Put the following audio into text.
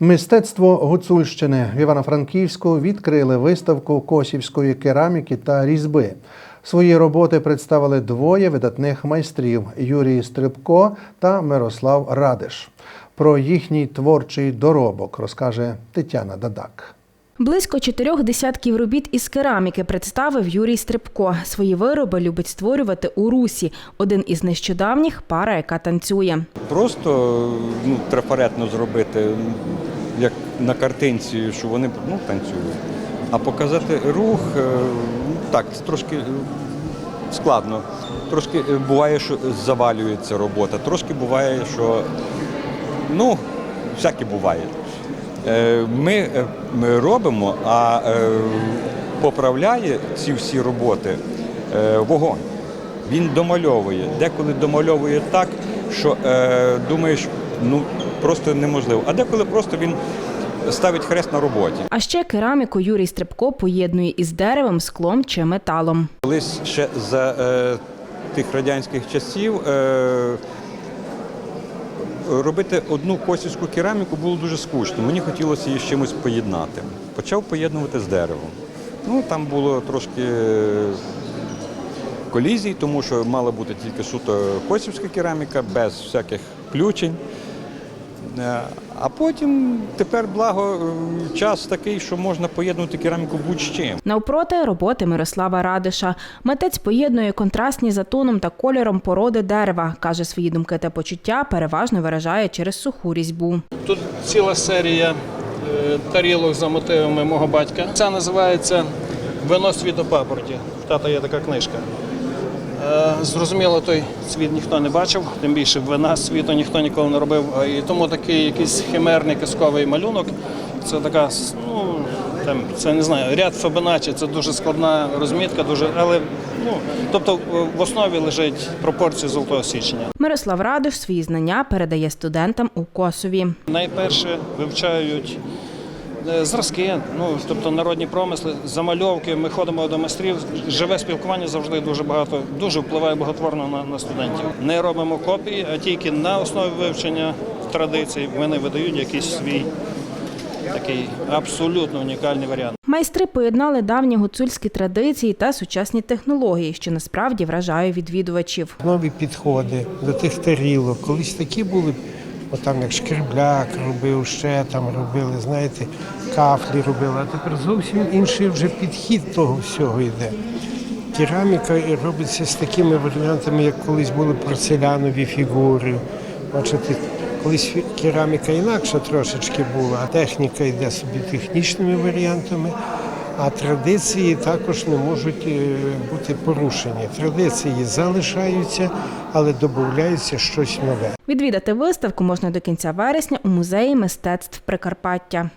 Мистецтво Гуцульщини в Івано-Франківську відкрили виставку косівської кераміки та різьби. Свої роботи представили двоє видатних майстрів Юрій Стрибко та Мирослав Радиш. Про їхній творчий доробок розкаже Тетяна Дадак. Близько чотирьох десятків робіт із кераміки представив Юрій Стрибко. Свої вироби любить створювати у русі. Один із нещодавніх пара, яка танцює. Просто ну, трафаретно зробити, як на картинці, що вони ну, танцюють. А показати рух, е, ну, так, трошки е, складно. Трошки е, буває, що завалюється робота, трошки буває, що ну, всяке буває. Е, Ми, е, ми робимо, а е, поправляє ці всі роботи вогонь. Він домальовує. Деколи домальовує так, що думаєш, ну просто неможливо. А деколи просто він ставить хрест на роботі. А ще кераміку Юрій Стрибко поєднує із деревом, склом чи металом. Колись ще за е, тих радянських часів е, робити одну косівську кераміку було дуже скучно. Мені хотілося її з чимось поєднати. Почав поєднувати з деревом. Ну там було трошки е, колізій, тому що мала бути тільки суто косівська кераміка, без всяких включень. Е, А потім тепер благо е, час такий, що можна поєднувати кераміку будь-чим. Навпроти роботи Мирослава Радиша. Митець поєднує контрастні за тоном та кольором породи дерева. Каже, свої думки та почуття переважно виражає через суху різьбу. Тут ціла серія е, тарілок за мотивами мого батька. Це називається Вино. В Тата є така книжка. Е, Зрозуміло, той світ ніхто не бачив, тим більше вина світу ніхто ніколи не робив. І тому такий якийсь химерний казковий малюнок. Це така, ну там, це не знаю, ряд Фибоначчі, це дуже складна розмітка, дуже, але ну, тобто в основі лежить пропорції золотого січення. Мирослав Радиш свої знання передає студентам у Косові. Найперше вивчають е, зразки, ну тобто народні промисли, замальовки. Ми ходимо до майстрів. Живе спілкування завжди дуже багато, дуже впливає багатворно на, на студентів. Не робимо копії, а тільки на основі вивчення традицій вони видають якийсь свій такий абсолютно унікальний варіант. Майстри поєднали давні гуцульські традиції та сучасні технології, що насправді вражає відвідувачів. нові підходи до тих тарілок. Колись такі були, отам як шкребляк робив, ще там робили, знаєте, кафлі робили, а тепер зовсім інший вже підхід того всього йде. Кераміка робиться з такими варіантами, як колись були порцелянові фігури. Бачите, колись кераміка інакша трошечки була, а техніка йде собі технічними варіантами. А традиції також не можуть е, бути порушені. Традиції залишаються, але додається щось нове. Відвідати виставку можна до кінця вересня у музеї мистецтв Прикарпаття.